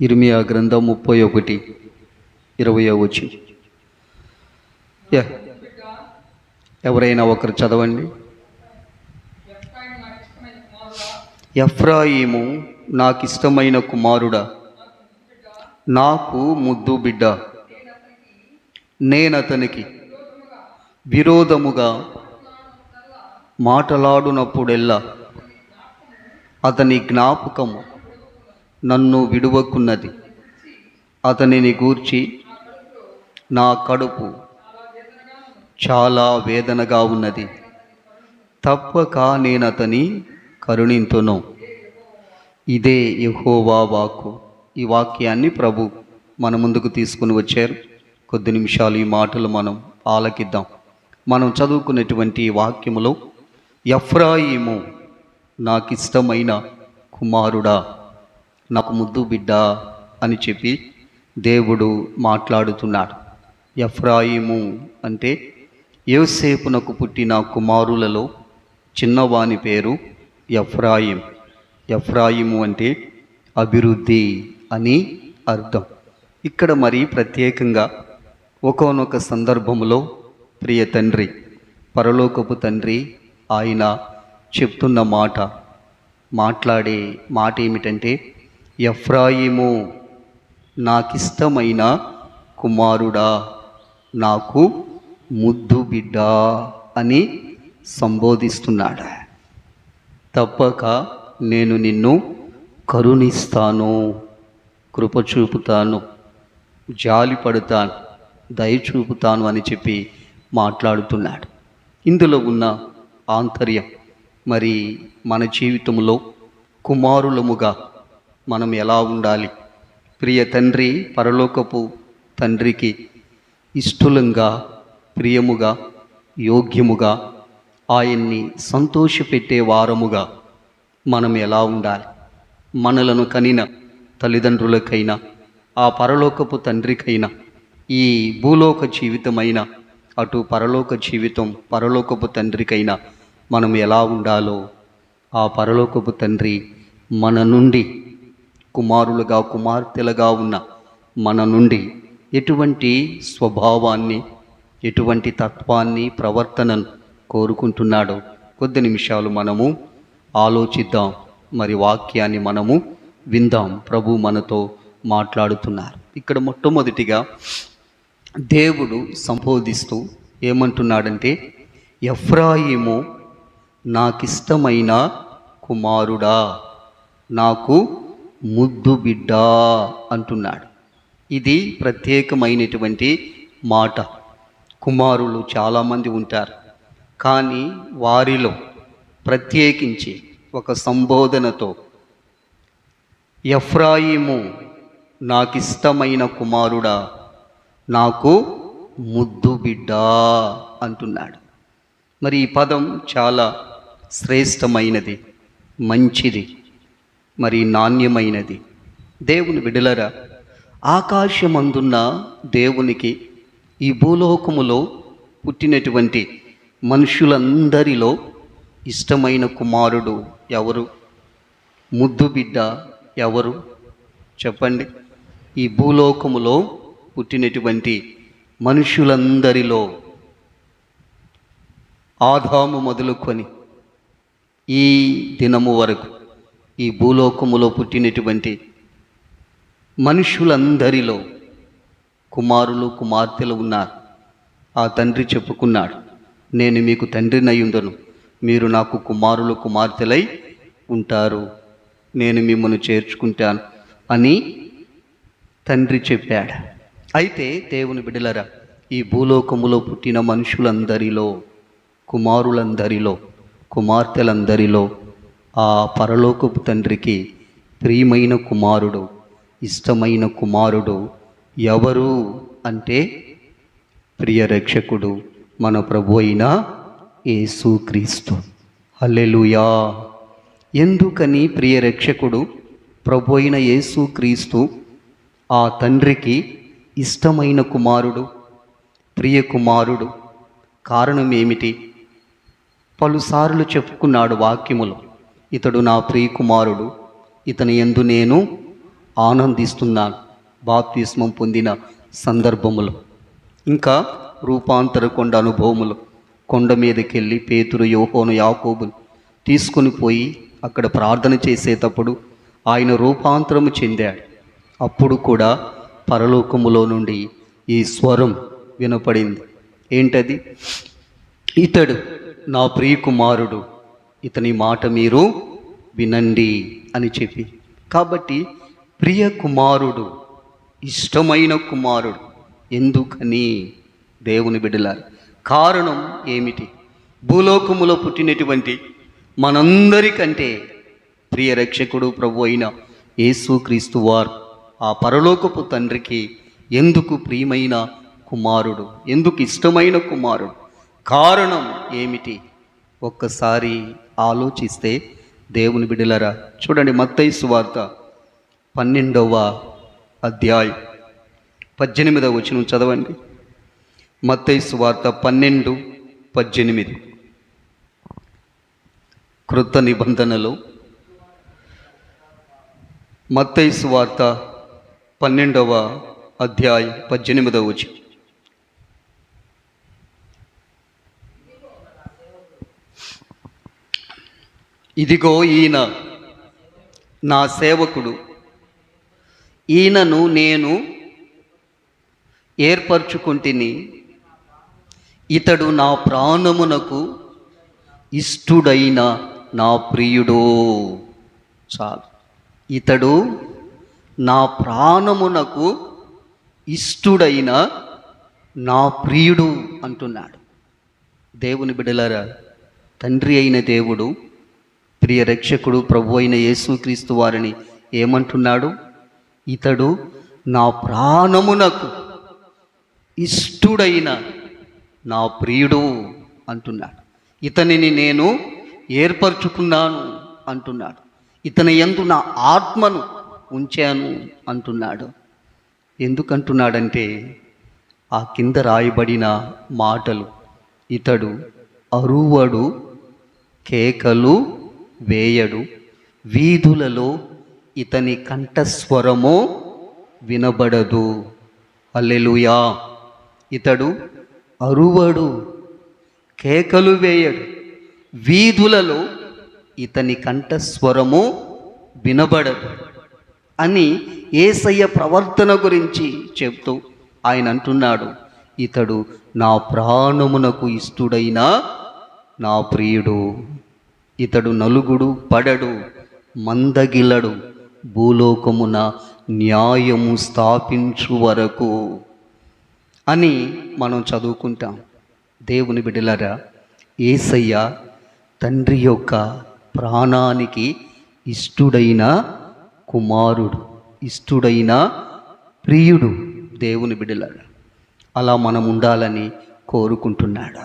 ఇరిమియా గ్రంథం ముప్పై ఒకటి ఇరవై వచ్చి ఎవరైనా ఒకరు చదవండి. ఎఫ్రాయిము నాకు ఇష్టమైన కుమారుడా నాకు ముద్దు బిడ్డ. నేనతనికి విరోధముగా మాటలాడునప్పుడెల్లా అతని జ్ఞాపకము నన్ను విడువకున్నది. అతనిని గూర్చి నా కడుపు చాలా వేదనగా ఉన్నది. తప్పక నేను అతని కరుణింతును. ఇదే యెహోవా వాక్కు. ఈ వాక్యాన్ని ప్రభు మన ముందుకు తీసుకుని వచ్చారు. కొద్ది నిమిషాలు ఈ మాటలు మనం ఆలకిద్దాం. మనం చదువుకున్నటువంటి వాక్యములో ఎఫ్రాయిము నాకు ఇష్టమైన కుమారుడా నాకు ముద్దు బిడ్డ అని చెప్పి దేవుడు మాట్లాడుతున్నాడు. ఎఫ్రాయిము అంటే యోసేపునకు పుట్టిన కుమారులలో చిన్నవాని పేరు ఎఫ్రాయిం. ఎఫ్రాయిము అంటే అభివృద్ధి అని అర్థం. ఇక్కడ మరి ప్రత్యేకంగా ఒకనొక సందర్భములో ప్రియ తండ్రి పరలోకపు తండ్రి ఆయన చెప్తున్న మాట మాట్లాడే మాట ఏమిటంటే ఎఫ్రాయిము నాకిష్టమైన కుమారుడా నాకు ముద్దు బిడ్డ అని సంబోధిస్తున్నాడు. తప్పక నేను నిన్ను కరుణిస్తాను కృప చూపుతాను జాలి పడతాను దయ చూపుతాను అని చెప్పి మాట్లాడుతున్నాడు. ఇందులో ఉన్న ఆంతర్యం మరి మన జీవితంలో కుమారులముగా మనం ఎలా ఉండాలి? ప్రియ తండ్రి పరలోకపు తండ్రికి ఇష్టలంగా ప్రియముగా యోగ్యముగా ఆయన్ని సంతోషపెట్టే వారముగా మనం ఎలా ఉండాలి? మనలను కనిన తల్లిదండ్రులకైనా ఆ పరలోకపు తండ్రికైనా ఈ భూలోక జీవితమైన అటు పరలోక జీవితం పరలోకపు తండ్రికైనా మనం ఎలా ఉండాలో ఆ పరలోకపు తండ్రి మన నుండి కుమారులుగా కుమార్తెలుగా ఉన్న మన నుండి ఎటువంటి స్వభావాన్ని ఎటువంటి తత్వాన్ని ప్రవర్తనను కోరుకుంటున్నాడో కొద్ది నిమిషాలు మనము ఆలోచిద్దాం. మరి వాక్యాన్ని మనము విందాం. ప్రభు మనతో మాట్లాడుతున్నారు. ఇక్కడ మొట్టమొదటిగా దేవుడు సంబోధిస్తూ ఏమంటున్నాడంటే ఎఫ్రాయిము నాకిష్టమైన కుమారుడా నాకు ముద్దు బిడ్డ అంటున్నాడు. ఇది ప్రత్యేకమైనటువంటి మాట. కుమారులు చాలామంది ఉంటారు. కానీ వారిలో ప్రత్యేకించి ఒక సంబోధనతో ఎఫ్రాయిము నాకిష్టమైన కుమారుడా నాకు ముద్దు బిడ్డ అంటున్నాడు. మరి ఈ పదం చాలా శ్రేష్టమైనది మంచిది. మరి నాణ్యమైనది. దేవుని విడలరా ఆకాశమందున్న దేవునికి ఈ భూలోకములో పుట్టినటువంటి మనుషులందరిలో ఇష్టమైన కుమారుడు ఎవరు? ముద్దు బిడ్డ ఎవరు? చెప్పండి. ఈ భూలోకములో పుట్టినటువంటి మనుషులందరిలో ఆదాము మొదలుకొని ఈ దినము వరకు ఈ భూలోకములో పుట్టినటువంటి మనుషులందరిలో కుమారులు కుమార్తెలు ఉన్నారు. ఆ తండ్రి చెప్పుకున్నాడు నేను మీకు తండ్రినయ్యుండను మీరు నాకు కుమారులు కుమార్తెలై ఉంటారు. నేను మిమ్మల్ని చేర్చుకుంటాను అని తండ్రి చెప్పాడు. అయితే దేవుని బిడలరా ఈ భూలోకములో పుట్టిన మనుషులందరిలో కుమారులందరిలో కుమార్తెలందరిలో ఆ పరలోకపు తండ్రికి ప్రియమైన కుమారుడు ఇష్టమైన కుమారుడు ఎవరు అంటే ప్రియ రక్షకుడు మన ప్రభు అయిన యేసుక్రీస్తు అల్లెలుయా ఎందుకని ప్రియ రక్షకుడు ప్రభు అయిన యేసుక్రీస్తు ఆ తండ్రికి ఇష్టమైన కుమారుడు ప్రియ కుమారుడు కారణం ఏమిటి పలుసార్లు చెప్పుకున్నాడు వాక్యములు. ఇతడు నా ప్రియకుమారుడు. ఇతని ఎందు నేను ఆనందిస్తున్నాను. బాప్తిస్మం పొందిన సందర్భములో. ఇంకా రూపాంతర కొండ అనుభవములు. కొండ మీదకెళ్ళి పేతురు యోహోను యాకోబులు తీసుకుని పోయి అక్కడ ప్రార్థన చేసేటప్పుడు ఆయన రూపాంతరము చెందాడు. అప్పుడు కూడా పరలోకములో నుండి ఈ స్వరం వినపడింది. ఏంటది? ఇతడు నా ప్రియకుమారుడు. ఇతని మాట మీరు వినండి అని చెప్పి. కాబట్టి ప్రియ కుమారుడు ఇష్టమైన కుమారుడు ఎందుకని దేవుని బిడ్డలారు? కారణం ఏమిటి? భూలోకములో పుట్టినటువంటి మనందరికంటే ప్రియ రక్షకుడు ప్రభు అయిన యేసుక్రీస్తు వారు ఆ పరలోకపు తండ్రికి ఎందుకు ప్రియమైన కుమారుడు ఎందుకు ఇష్టమైన కుమారుడు? కారణం ఏమిటి? ఒక్కసారి ఆలోచిస్తే దేవుని బిడ్డలరా చూడండి మత్తయి సువార్త పన్నెండవ అధ్యాయం పద్దెనిమిదవ వచనం చదవండి. మత్తయి సువార్త పన్నెండు పద్దెనిమిది. కృత నిబంధనలో మత్తయి సువార్త పన్నెండవ అధ్యాయం పద్దెనిమిదవ వచనం. ఇదిగో ఈయన నా సేవకుడు. ఈయనను నేను ఏర్పరచుకుంటుని. ఇతడు నా ప్రాణమునకు ఇష్టుడైన నా ప్రియుడో. చాలు. ఇతడు నా ప్రాణమునకు ఇష్టుడైన నా ప్రియుడు అంటున్నాడు. దేవుని బిడలరా తండ్రి అయిన దేవుడు ప్రియ రక్షకుడు ప్రభు అయిన యేసుక్రీస్తు వారిని ఏమంటున్నాడు? ఇతడు నా ప్రాణమునకు ఇష్టుడైన నా ప్రియుడు అంటున్నాడు. ఇతనిని నేను ఏర్పరచుకున్నాను అంటున్నాడు. ఇతని ఎందు నా ఆత్మను ఉంచాను అంటున్నాడు. ఎందుకంటున్నాడంటే ఆ కింద రాయబడిన మాటలు ఇతడు అరువడు కేకలు వేయడు. వీధులలో ఇతని కంఠస్వరము వినబడదు. అల్లెలుయా ఇతడు అరువడు కేకలు వేయడు. వీధులలో ఇతని కంఠస్వరము వినబడదు అని ఏసయ్య ప్రవర్తన గురించి చెప్తూ ఆయన అంటున్నాడు. ఇతడు నా ప్రాణమునకు ఇష్టుడైన నా ప్రియుడు. ఇతడు నలుగుడు పడడు మందగిలడు. భూలోకమున న్యాయము స్థాపించు వరకు అని మనం చదువుకుంటాం. దేవుని బిడ్డలరా ఏసయ్య తండ్రి యొక్క ప్రాణానికి ఇష్టుడైన కుమారుడు ఇష్టుడైన ప్రియుడు దేవుని బిడ్డలరా. అలా మనం ఉండాలని కోరుకుంటున్నాడు?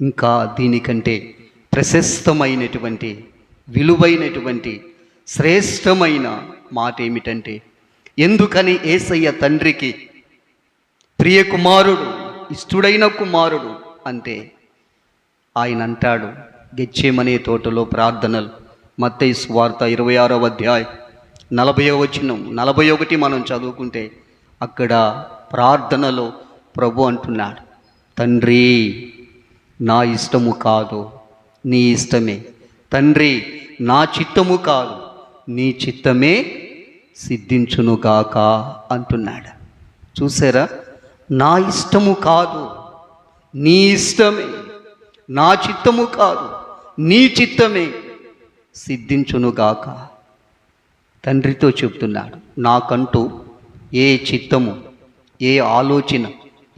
ఇంకా దీనికంటే ప్రశస్తమైనటువంటి విలువైనటువంటి శ్రేష్టమైన మాట ఏమిటంటే ఎందుకని ఏసయ్య తండ్రికి ప్రియ కుమారుడు ఇష్టుడైన కుమారుడు అంటే ఆయన అంటాడు గెచ్చేమనే తోటలో ప్రార్థనలు. మత్తయి స్వార్త ఇరవై ఆరవ అధ్యాయం నలభై వచనం. నలభై ఒకటి మనం చదువుకుంటే అక్కడ ప్రార్థనలో ప్రభు అంటున్నాడు తండ్రి నా ఇష్టము కాదు. నీ ఇష్టమే. తండ్రి నా చిత్తము కాదు. నీ చిత్తమే సిద్ధించునుగాక అంటున్నాడు. చూసారా? నా ఇష్టము కాదు. నీ ఇష్టమే. నా చిత్తము కాదు. నీ చిత్తమే సిద్ధించునుగాక తండ్రితో చెప్తున్నాడు నాకంటూ ఏ చిత్తము ఏ ఆలోచన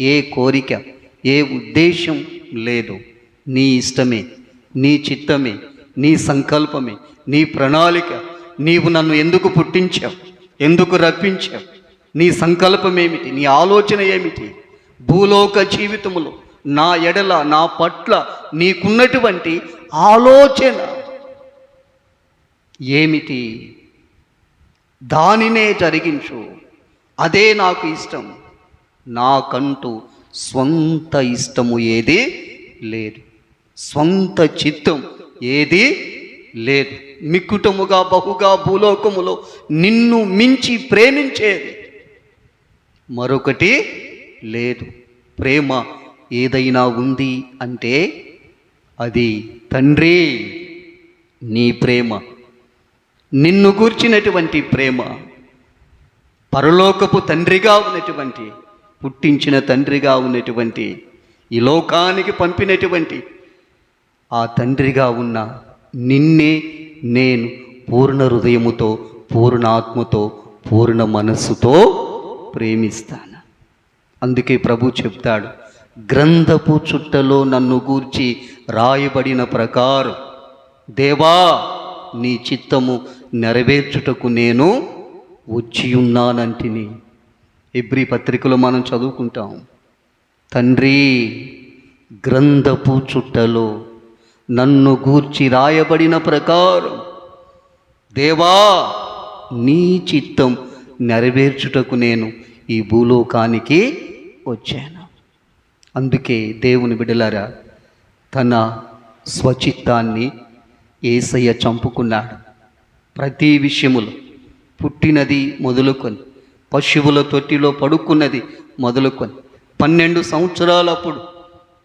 ఏ కోరిక ఏ ఉద్దేశం లేదు. నీ ఇష్టమే. నీ చిత్తమే నీ సంకల్పమే నీ ప్రణాళిక. నీవు నన్ను ఎందుకు పుట్టించావు? ఎందుకు రప్పించావు? నీ సంకల్పం ఏమిటి నీ ఆలోచన ఏమిటి? భూలోక జీవితములో నా ఎడల నా పట్ల నీకున్నటువంటి ఆలోచన ఏమిటి? దానినే జరిగించు. అదే నాకు ఇష్టం. నాకంటూ స్వంత ఇష్టము ఏది లేదు. సొంత చిత్తం ఏది లేదు. మిక్కుటముగా బహుగా భూలోకములో నిన్ను మించి ప్రేమించేది మరొకటి లేదు. ప్రేమ ఏదైనా ఉంది అంటే అది తండ్రి నీ ప్రేమ. నిన్ను గూర్చినటువంటి ప్రేమ పరలోకపు తండ్రిగా ఉన్నటువంటి పుట్టించిన తండ్రిగా ఉన్నటువంటి ఈ లోకానికి పంపినటువంటి ఆ తండ్రిగా ఉన్న నిన్నే నేను పూర్ణ హృదయముతో పూర్ణ ఆత్మతో పూర్ణ మనస్సుతో ప్రేమిస్తాను. అందుకే ప్రభు చెప్తాడు గ్రంథపు చుట్టలో నన్ను గూర్చి రాయబడిన ప్రకారం దేవా నీ చిత్తము నెరవేర్చుటకు నేను వచ్చి ఉన్నానంటిని ఎబ్రి పత్రికలో మనం చదువుకుంటాం తండ్రి గ్రంథపు చుట్టలో నన్ను గూర్చి రాయబడిన ప్రకారం దేవా నీ చిత్తం నెరవేర్చుటకు నేను ఈ భూలోకానికి వచ్చాను. అందుకే దేవుని బిడలారా తన స్వచిత్తాన్ని ఏసయ్య చంపుకున్నాడు. ప్రతి విషయములో పుట్టినది మొదలుకొని పశువుల తొట్టిలో పడుకున్నది మొదలుకొని పన్నెండు సంవత్సరాలప్పుడు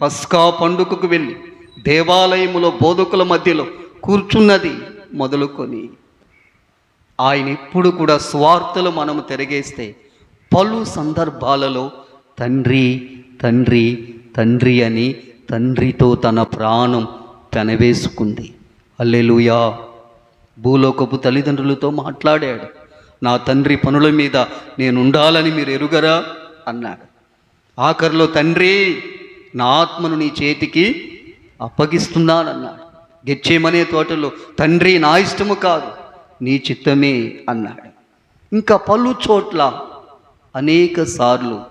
పస్కా పండుగకు వెళ్ళి దేవాలయములో బోధకుల మధ్యలో కూర్చున్నది మొదలుకొని. ఆయన ఎప్పుడు కూడా స్వార్థలు మనము తిరగేస్తే పలు సందర్భాలలో తండ్రి తండ్రి తండ్రి అని తండ్రితో తన ప్రాణం పెనవేసుకుంది. అల్లెలుయా భూలోకపు తల్లిదండ్రులతో మాట్లాడాడు. నా తండ్రి పనుల మీద నేను ఉండాలని మీరు ఎరుగరా? అన్నాడు. ఆఖరిలో తండ్రి నా ఆత్మను నీ చేతికి అప్పగిస్తున్నానన్నాడు. గెచ్చేమనే తోటలో తండ్రి నా ఇష్టము కాదు నీ చిత్తమే అన్నాడు. ఇంకా పలు చోట్ల అనేక సార్లు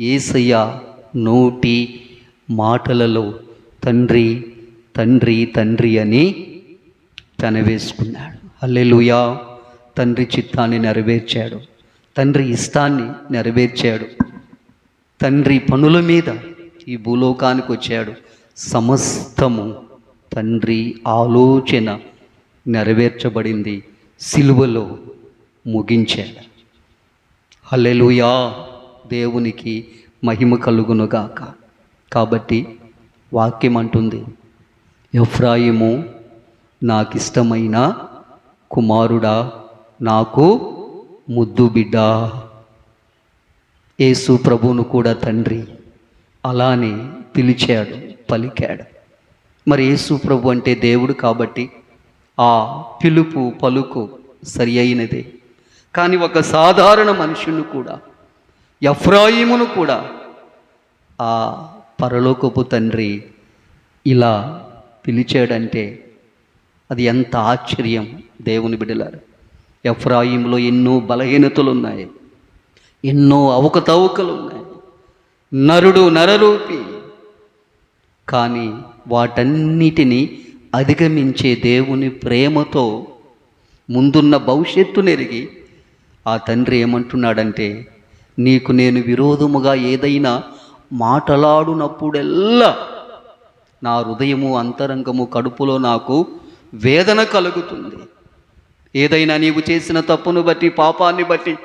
ఏసయ్య నోటి మాటలలో తండ్రి తండ్రి తండ్రి అని తనవేసుకున్నాడు. అల్లెలుయా తండ్రి చిత్తాన్ని నెరవేర్చాడు. తండ్రి ఇష్టాన్ని నెరవేర్చాడు. తండ్రి పనుల మీద ఈ భూలోకానికి వచ్చాడు. సమస్తము తండ్రి ఆలోచన నెరవేర్చబడింది. సిలువలో ముగించాడు. హలెలుయా దేవునికి మహిమ కలుగునుగాక. కాబట్టి వాక్యం అంటుంది ఎఫ్రాయిము నాకిష్టమైన కుమారుడా నాకు ముద్దు బిడ్డ యేసు ప్రభువును కూడా తండ్రి. అలానే పిలిచాడు. పలికాడు. మరి యేసు ప్రభు అంటే దేవుడు కాబట్టి ఆ పిలుపు పలుకు సరి అయినదే కానీ ఒక సాధారణ మనుషుని కూడా ఎఫ్రాయిమును కూడా ఆ పరలోకపు తండ్రి ఇలా పిలిచాడంటే అది ఎంత ఆశ్చర్యం దేవుని బిడలారు ఎఫ్రాయిములో ఎన్నో బలహీనతలు ఉన్నాయి ఎన్నో అవకతవకలు ఉన్నాయి నరుడు నరరూపి కానీ వాటన్నిటినీ అధిగమించే దేవుని ప్రేమతో ముందున్న భవిష్యత్తునెరిగి ఆ తండ్రి ఏమంటున్నాడంటే నీకు నేను విరోధముగా ఏదైనా మాటలాడునప్పుడెల్లా నా హృదయము అంతరంగము కడుపులో నాకు వేదన కలుగుతుంది. ఏదైనా నీవు చేసిన తప్పును బట్టి పాపాన్ని బట్టి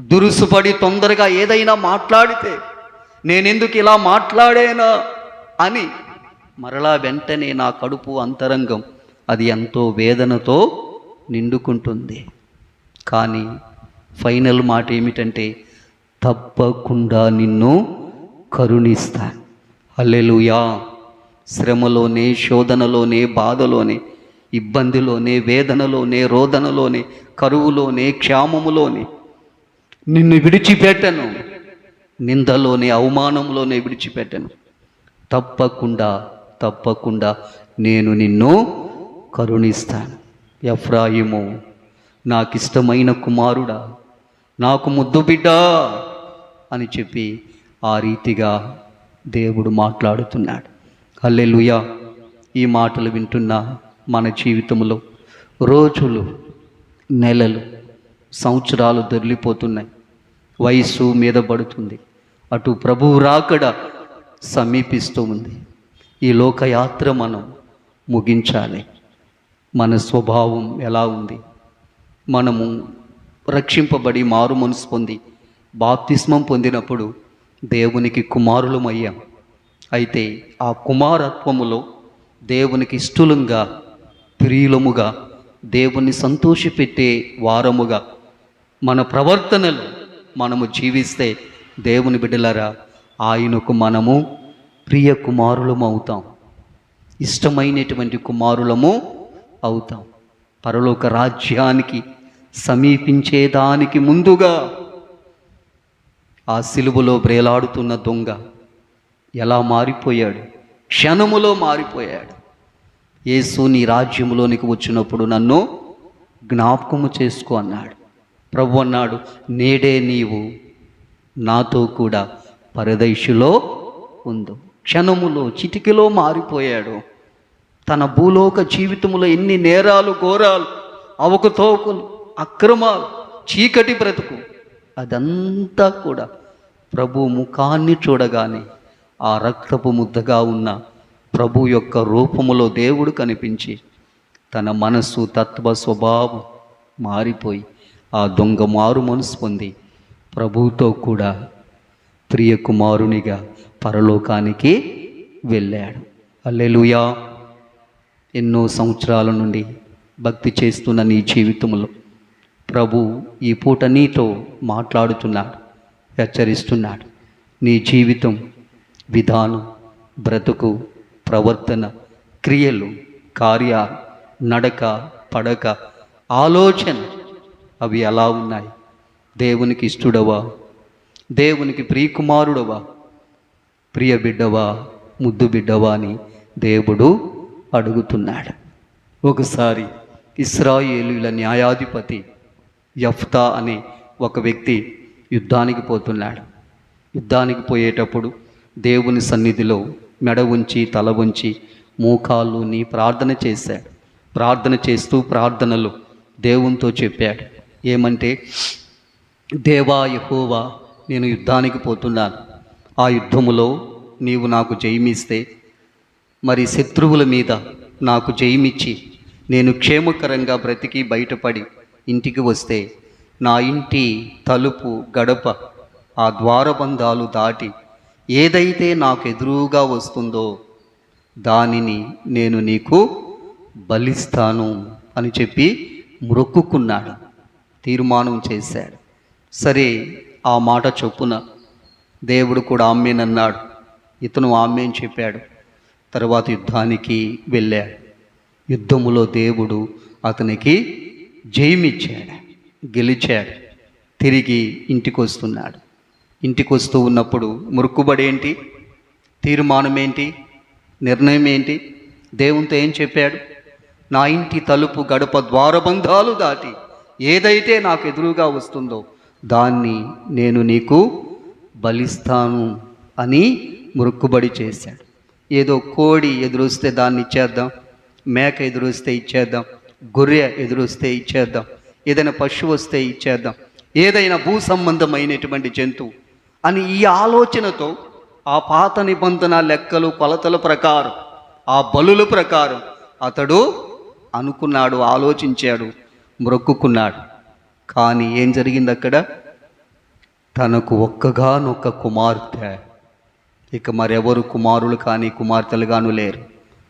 దురుసుపడి తొందరగా ఏదైనా మాట్లాడితే నేనెందుకు ఇలా మాట్లాడేనా? అని మరలా వెంటనే నా కడుపు అంతరంగం అది ఎంతో వేదనతో నిండుకుంటుంది. కానీ ఫైనల్ మాట ఏమిటంటే తప్పకుండా నిన్ను కరుణిస్తాను. అల్లెలుయా శ్రమలోనే శోధనలోనే బాధలోనే ఇబ్బందిలోనే వేదనలోనే రోదనలోనే కరువులోనే క్షామములోనే నిన్ను విడిచిపెట్టను. నిందలోనే అవమానంలోనే విడిచిపెట్టను. తప్పకుండా తప్పకుండా నేను నిన్ను కరుణిస్తాను. ఎఫ్రాయిము నాకిష్టమైన కుమారుడా నాకు ముద్దు బిడ్డ అని చెప్పి ఆ రీతిగా దేవుడు మాట్లాడుతున్నాడు. హల్లెలూయా. ఈ మాటలు వింటున్న మన జీవితంలో రోజులు నెలలు సంవత్సరాలు దొరికిపోతున్నాయి. వయస్సు మీద పడుతుంది. అటు ప్రభువు రాకడ సమీపిస్తూ ఉంది ఈ లోకయాత్ర మనం ముగించాలి. మన స్వభావం ఎలా ఉంది? మనము రక్షింపబడి మారు మనసు పొంది బాప్తిస్మం పొందినప్పుడు దేవునికి కుమారులమయ్యాం. అయితే ఆ కుమారత్వములో దేవునికి ఇష్టలుగా ప్రియులముగా దేవుని సంతోషపెట్టే వారముగా మన ప్రవర్తనలు మనము జీవిస్తే దేవుని బిడ్డలారా ఆయనకు మనము ప్రియ కుమారులము అవుతాం ఇష్టమైనటువంటి కుమారులము అవుతాం. పరలోక రాజ్యానికి సమీపించేదానికి ముందుగా ఆ సిలువలో బ్రేలాడుతున్న దొంగ ఎలా మారిపోయాడు? క్షణములో మారిపోయాడు. యేసు నీ రాజ్యములోనికి వచ్చినప్పుడు నన్ను జ్ఞాపకము చేసుకో అన్నాడు. ప్రభు అన్నాడు నేడే నీవు నాతో కూడా పరదైషులో ఉందో క్షణములో చిటికలో మారిపోయాడు. తన భూలోక జీవితంలో ఎన్ని నేరాలు ఘోరాలు అవకతోకులు అక్రమాలు చీకటి బ్రతుకు అదంతా కూడా ప్రభు ముఖాన్ని చూడగానే ఆ రక్తపు ముద్దగా ఉన్న ప్రభు యొక్క రూపములో దేవుడు కనిపించి తన మనస్సు తత్వ స్వభావం మారిపోయి ఆ దొంగ మారు మనసు పొంది ప్రభువుతో కూడా ప్రియ కుమారునిగా పరలోకానికి వెళ్ళాడు. అల్లెలుయా ఎన్నో సంవత్సరాల నుండి భక్తి చేస్తున్న నీ జీవితంలో ప్రభు ఈ పూట నీతో మాట్లాడుతున్నాడు హెచ్చరిస్తున్నాడు. నీ జీవితం విధానం బ్రతుకు ప్రవర్తన క్రియలు కార్య నడక పడక ఆలోచన అవి ఎలా ఉన్నాయి? దేవునికి ఇష్టడవా? దేవునికి ప్రియకుమారుడవా? ప్రియ బిడ్డవా ముద్దు బిడ్డవా అని దేవుడు అడుగుతున్నాడు. ఒకసారి ఇస్రాయేలుల న్యాయాధిపతి యఫ్తా అనే ఒక వ్యక్తి యుద్ధానికి పోతున్నాడు. యుద్ధానికి పోయేటప్పుడు దేవుని సన్నిధిలో మెడ ఉంచి తల ఉంచి మోకాళ్ళుని ప్రార్థన చేశాడు. ప్రార్థన చేస్తూ ప్రార్థనలు దేవునితో చెప్పాడు. ఏమంటే దేవా యహోవా నేను యుద్ధానికి పోతున్నాను. ఆ యుద్ధములో నీవు నాకు జయమిస్తే మరి శత్రువుల మీద నాకు జయమిచ్చి నేను క్షేమకరంగా బ్రతికి బయటపడి ఇంటికి వస్తే నా ఇంటి తలుపు గడప ఆ ద్వారబంధాలు దాటి ఏదైతే నాకు ఎదురుగా వస్తుందో దానిని నేను నీకు బలిస్తాను అని చెప్పి మొక్కుకున్నాడు తీర్మానం చేశాడు. సరే ఆ మాట చొప్పున దేవుడు కూడా ఆమెనన్నాడు. ఇతను ఆమెన్ చెప్పాడు. తర్వాత యుద్ధానికి వెళ్ళాడు. యుద్ధములో దేవుడు అతనికి జయమిచ్చాడు గెలిచాడు తిరిగి ఇంటికి వస్తున్నాడు ఇంటికి వస్తూ ఉన్నప్పుడు మురుక్కుబడేంటి తీర్మానం ఏంటి? నిర్ణయం ఏంటి? దేవునితో ఏం చెప్పాడు? నా ఇంటి తలుపు గడప ద్వారబంధాలు దాటి ఏదైతే నాకు ఎదురుగా వస్తుందో దాన్ని నేను నీకు బలిస్తాను అని మురుక్కుబడి చేశాడు. ఏదో కోడి ఎదురొస్తే దాన్ని ఇచ్చేద్దాం మేక ఎదురొస్తే ఇచ్చేద్దాం గొర్రె ఎదురొస్తే ఇచ్చేద్దాం ఏదైనా పశువు వస్తే ఇచ్చేద్దాం ఏదైనా భూ సంబంధమైనటువంటి జంతువు అని ఈ ఆలోచనతో ఆ పాత నిబంధన లెక్కలు కొలతల ప్రకారం ఆ బలుల ప్రకారం అతడు అనుకున్నాడు ఆలోచించాడు మ్రొక్కుకున్నాడు కానీ ఏం జరిగింది అక్కడ? తనకు ఒక్కగానొక్క కుమార్తె. ఇక మరెవరు కుమారులు కానీ కుమార్తెలు గాను లేరు.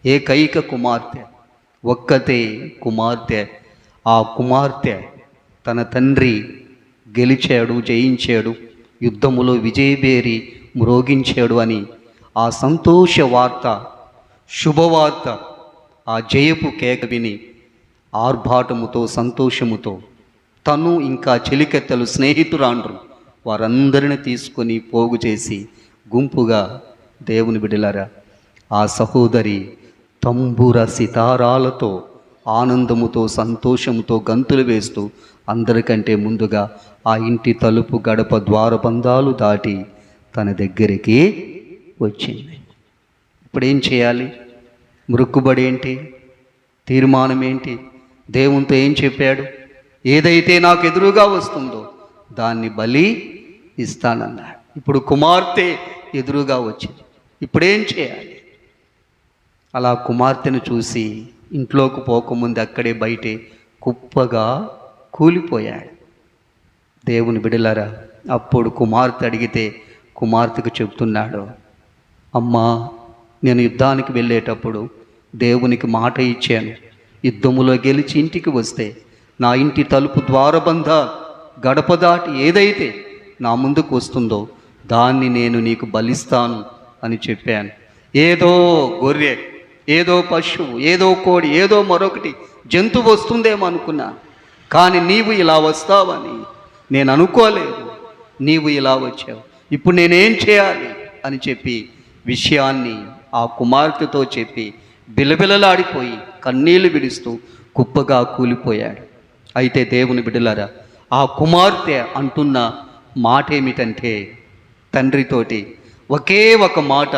ఏకైక కుమార్తె. ఒక్కతే కుమార్తె. ఆ కుమార్తె తన తండ్రి గెలిచాడు జయించాడు యుద్ధములో విజయబేరి మ్రోగించాడు అని ఆ సంతోష వార్త శుభవార్త ఆ జయపు కేక విని ఆర్భాటముతో సంతోషముతో తను ఇంకా చెలికెత్తలు స్నేహితురాండ్రు. వారందరిని తీసుకొని పోగు చేసి గుంపుగా దేవుని బిడలారా ఆ సహోదరి తంబుర సితారాలతో ఆనందముతో సంతోషముతో గంతులు వేస్తూ అందరికంటే ముందుగా ఆ ఇంటి తలుపు గడప ద్వారబంధాలు దాటి తన దగ్గరికి వచ్చింది. ఇప్పుడు ఏం చేయాలి? మృక్కుబడి ఏంటి తీర్మానం ఏంటి దేవునితో ఏం చెప్పాడు? ఏదైతే నాకు ఎదురుగా వస్తుందో దాన్ని బలి ఇస్తానన్నాడు. ఇప్పుడు కుమార్తె ఎదురుగా వచ్చింది. ఇప్పుడేం చేయాలి? అలా కుమార్తెను చూసి ఇంట్లోకి పోకముందు అక్కడే బయటే కుప్పగా కూలిపోయాడు. దేవుని బిడలారా అప్పుడు కుమార్తె అడిగితే కుమార్తెకు చెప్తున్నాడు అమ్మా నేను యుద్ధానికి వెళ్ళేటప్పుడు దేవునికి మాట ఇచ్చాను. యుద్ధములో గెలిచి ఇంటికి వస్తే నా ఇంటి తలుపు ద్వారబంధ గడప దాటి ఏదైతే నా ముందుకు వస్తుందో దాన్ని నేను నీకు బలిస్తాను అని చెప్పాను. ఏదో గొర్రె ఏదో పశువు ఏదో కోడి ఏదో మరొకటి జంతువు వస్తుందేమో అనుకున్నాను. కానీ నీవు ఇలా వస్తావని నేను అనుకోలేదు. నీవు ఇలా వచ్చావు. ఇప్పుడు నేనేం చేయాలి అని చెప్పి విషయాన్ని ఆ కుమార్తెతో చెప్పి బిలబిలలాడిపోయి కన్నీళ్ళు విడుస్తూ కుప్పగా కూలిపోయాడు. అయితే దేవుని బిడ్డలారా ఆ కుమార్తె అంటున్న మాట ఏమిటంటే తండ్రితోటి ఒకే ఒక మాట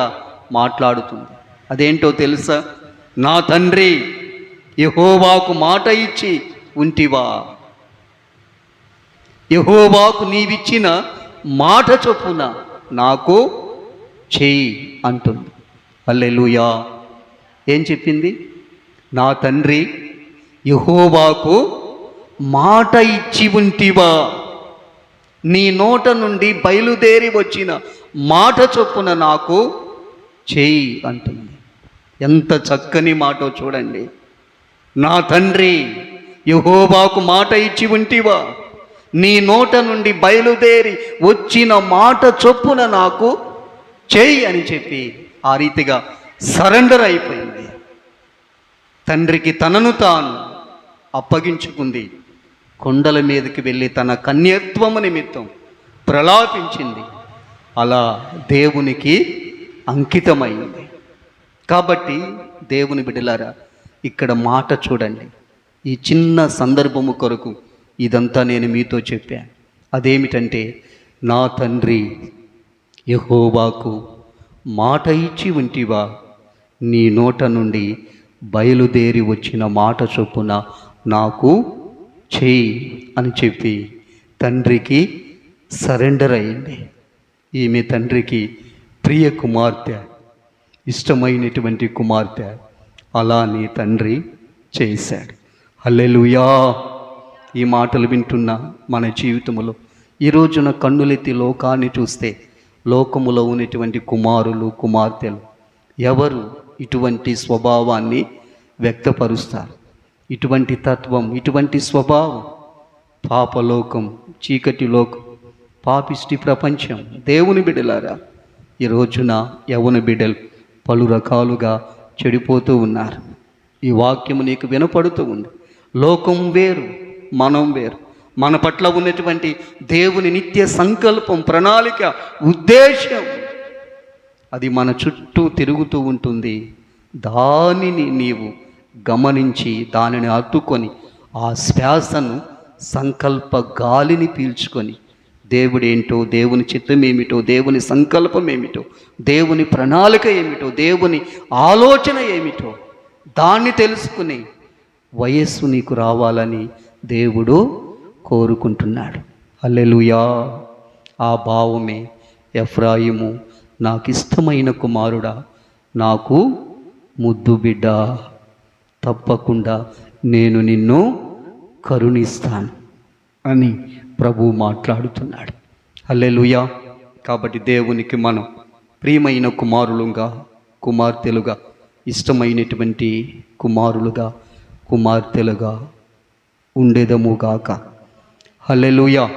మాట్లాడుతుంది. అదేంటో తెలుసా? నా తండ్రి యహోవాకు మాట ఇచ్చి ఉంటివా? యహోవాకు నీవిచ్చిన మాట చొప్పున నాకు చెయ్యి అంటుంది. అల్లెలుయా ఏం చెప్పింది? నా తండ్రి యహోవాకు మాట ఇచ్చి ఉంటివా? నీ నోట నుండి బయలుదేరి వచ్చిన మాట చొప్పున నాకు చేయి అంటుంది. ఎంత చక్కని మాటో చూడండి. నా తండ్రి యహోబాకు మాట ఇచ్చి ఉంటివా? నీ నోట నుండి బయలుదేరి వచ్చిన మాట చొప్పున నాకు చేయి అని చెప్పి ఆ రీతిగా సరెండర్ అయిపోయింది. తండ్రికి తనను తాను అప్పగించుకుంది. కొండల మీదకి వెళ్ళి తన కన్యత్వము నిమిత్తం ప్రలాపించింది. అలా దేవునికి అంకితమైంది. కాబట్టి దేవుని బిడ్డలారా ఇక్కడ మాట చూడండి. ఈ చిన్న సందర్భము కొరకు ఇదంతా నేను మీతో చెప్పాను. అదేమిటంటే నా తండ్రి యహోవాకు మాట ఇచ్చి ఉంటివా? నీ నోట నుండి బయలుదేరి వచ్చిన మాట చొప్పున నాకు చేయి అని చెప్పి తండ్రికి సరెండర్ అయింది ఈమె తండ్రికి ప్రియ కుమార్తె ఇష్టమైనటువంటి కుమార్తె అలా నీ తండ్రి చేశాడు. అల్లెలుయా ఈ మాటలు వింటున్న మన జీవితంలో ఈ రోజున కన్నులెత్తి లోకాన్ని చూస్తే లోకములో ఉన్నటువంటి కుమారులు కుమార్తెలు ఎవరు ఇటువంటి స్వభావాన్ని వ్యక్తపరుస్తారు? ఇటువంటి తత్వం ఇటువంటి స్వభావం పాపలోకం చీకటి లోకం పాపిష్టి ప్రపంచం దేవుని బిడ్డలారా ఈ రోజున యవన బిడ్డలు పలు రకాలుగా చెడిపోతూ ఉన్నారు. ఈ వాక్యం నీకు వినపడుతూ ఉంది. లోకం వేరు మనం వేరు. మన పట్ల ఉన్నటువంటి దేవుని నిత్య సంకల్పం ప్రణాళిక ఉద్దేశం అది మన చుట్టూ తిరుగుతూ ఉంటుంది. దానిని నీవు గమనించి దానిని అత్తుకొని ఆ శ్వాసను సంకల్ప గాలిని పీల్చుకొని దేవుడేంటో దేవుని చిత్తం ఏమిటో దేవుని సంకల్పం ఏమిటో దేవుని ప్రణాళిక ఏమిటో దేవుని ఆలోచన ఏమిటో దాన్ని తెలుసుకుని వయస్సు నీకు రావాలని దేవుడు కోరుకుంటున్నాడు. అల్లెలుయా ఆ భావమే ఎఫ్రాయిము నాకు ఇష్టమైన కుమారుడా నాకు ముద్దు బిడ్డ. తప్పకుండా నేను నిన్ను కరుణిస్తాను అని ప్రభు మాట్లాడుతున్నాడు. హల్లెలూయా. కాబట్టి దేవునికి మనం ప్రియమైన కుమారులుగా కుమార్తెలుగా ఇష్టమైనటువంటి కుమారులుగా కుమార్తెలుగా ఉండేదముగాక హల్లెలూయా.